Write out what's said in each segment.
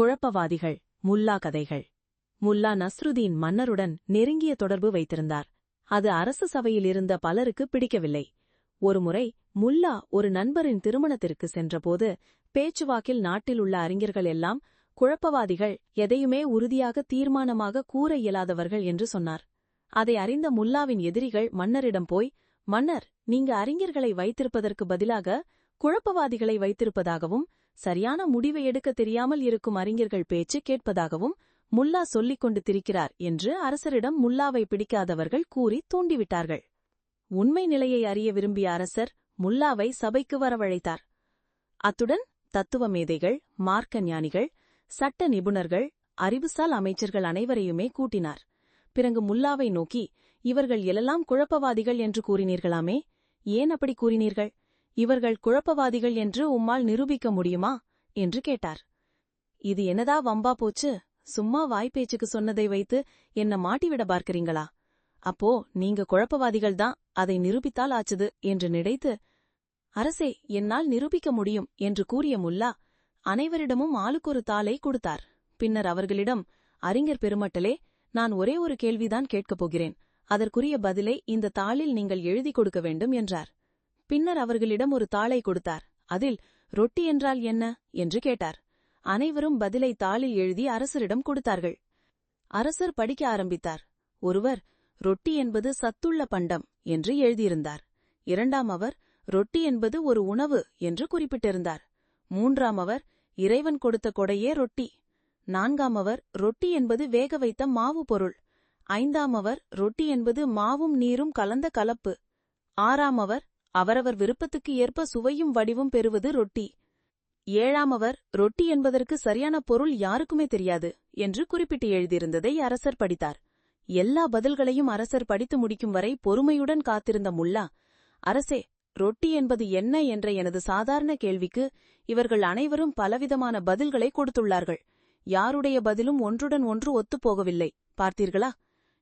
குழப்பவாதிகள் முல்லா கதைகள். முல்லா நஸ்ருதீன் மன்னருடன் நெருங்கிய தொடர்பு வைத்திருந்தார். அது அரசு சபையில் இருந்த பலருக்கு பிடிக்கவில்லை. ஒருமுறை முல்லா ஒரு நண்பரின் திருமணத்திற்கு சென்றபோது பேச்சுவாக்கில் நாட்டில் உள்ள அறிஞர்கள் எல்லாம் குழப்பவாதிகள் எதையுமே உறுதியாக தீர்மானமாக கூற இயலாதவர்கள் என்று சொன்னார். அதை அறிந்த முல்லாவின் எதிரிகள் மன்னரிடம் போய் மன்னர் நீங்க அறிஞர்களை வைத்திருப்பதற்கு பதிலாக குழப்பவாதிகளை வைத்திருப்பதாகவும் சரியான முடிவை எடுக்க தெரியாமல் இருக்கும் அறிஞர்கள் பேச்சு கேட்பதாகவும் முல்லா சொல்லிக் கொண்டு திரிக்கிறார் என்று அரசரிடம் முல்லாவை பிடிக்காதவர்கள் கூறி தூண்டிவிட்டார்கள். உண்மை நிலையை அறிய விரும்பிய அரசர் முல்லாவை சபைக்கு வரவழைத்தார். அத்துடன் தத்துவ மேதைகள் மார்க்க ஞானிகள் சட்ட நிபுணர்கள் அறிவுசால் அமைச்சர்கள் அனைவரையுமே கூட்டினார். பிறகு முல்லாவை நோக்கி இவர்கள் எல்லாம் குழப்பவாதிகள் என்று கூறினீர்களாமே? ஏன் அப்படி கூறினீர்கள்? இவர்கள் குழப்பவாதிகள் என்று உம்மால் நிரூபிக்க முடியுமா? என்று கேட்டார். இது என்னதா வம்பா போச்சு? சும்மா வாய்ப்பேச்சுக்கு சொன்னதை வைத்து என்ன மாட்டிவிட பார்க்கிறீங்களா? அப்போ நீங்க குழப்பவாதிகள்தான் அதை நிரூபித்தால் ஆச்சுது என்று நினைத்து அரசே என்னால் நிரூபிக்க முடியும் என்று கூறிய முல்லா அனைவரிடமும் ஆளுக்கொரு தாளை கொடுத்தார். பின்னர் அவர்களிடம் அறிஞர் பெருமட்டலே நான் ஒரே ஒரு கேள்விதான் கேட்கப் போகிறேன். அதற்குரிய பதிலை இந்த தாளில் நீங்கள் எழுதி கொடுக்க வேண்டும் என்றார். பின்னர் அவர்களிடம் ஒரு தாளை கொடுத்தார். அதில் ரொட்டி என்றால் என்ன? என்று கேட்டார். அனைவரும் பதிலை தாளில் எழுதி அரசரிடம் கொடுத்தார்கள். அரசர் படிக்க ஆரம்பித்தார். ஒருவர் ரொட்டி என்பது சத்துள்ள பண்டம் என்று எழுதியிருந்தார். இரண்டாம் அவர் ரொட்டி என்பது ஒரு உணவு என்று குறிப்பிட்டிருந்தார். மூன்றாம் அவர் இறைவன் கொடுத்த கொடையே ரொட்டி. நான்காம் அவர் ரொட்டி என்பது வேக வைத்த மாவு பொருள். ஐந்தாம் அவர் ரொட்டி என்பது மாவும் நீரும் கலந்த கலப்பு. ஆறாம் அவர் அவரவர் விருப்பத்துக்கு ஏற்ப சுவையும் வடிவும் பெறுவது ரொட்டி. ஏழாமவர் ரொட்டி என்பதற்கு சரியான பொருள் யாருக்குமே தெரியாது என்று குறிப்பிட்டு எழுதியிருந்ததை அரசர் படித்தார். எல்லா பதில்களையும் அரசர் படித்து முடிக்கும் வரை பொறுமையுடன் காத்திருந்த முல்லா அரசே ரொட்டி என்பது என்ன? என்ற எனது சாதாரண கேள்விக்கு இவர்கள் அனைவரும் பலவிதமான பதில்களை கொடுத்துள்ளார்கள். யாருடைய பதிலும் ஒன்றுடன் ஒன்று ஒத்துப்போகவில்லை பார்த்தீர்களா?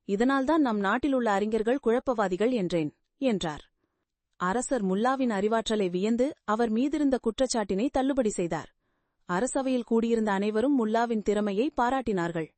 இதனால்தான் நம் நாட்டிலுள்ள அறிஞர்கள் குழப்பவாதிகள் என்றேன் என்றார். அரசர் முல்லாவின் அறிவாற்றலை வியந்து அவர் மீதிருந்த குற்றச்சாட்டினை தள்ளுபடி செய்தார். அரசவையில் கூடியிருந்த அனைவரும் முல்லாவின் திறமையை பாராட்டினார்கள்.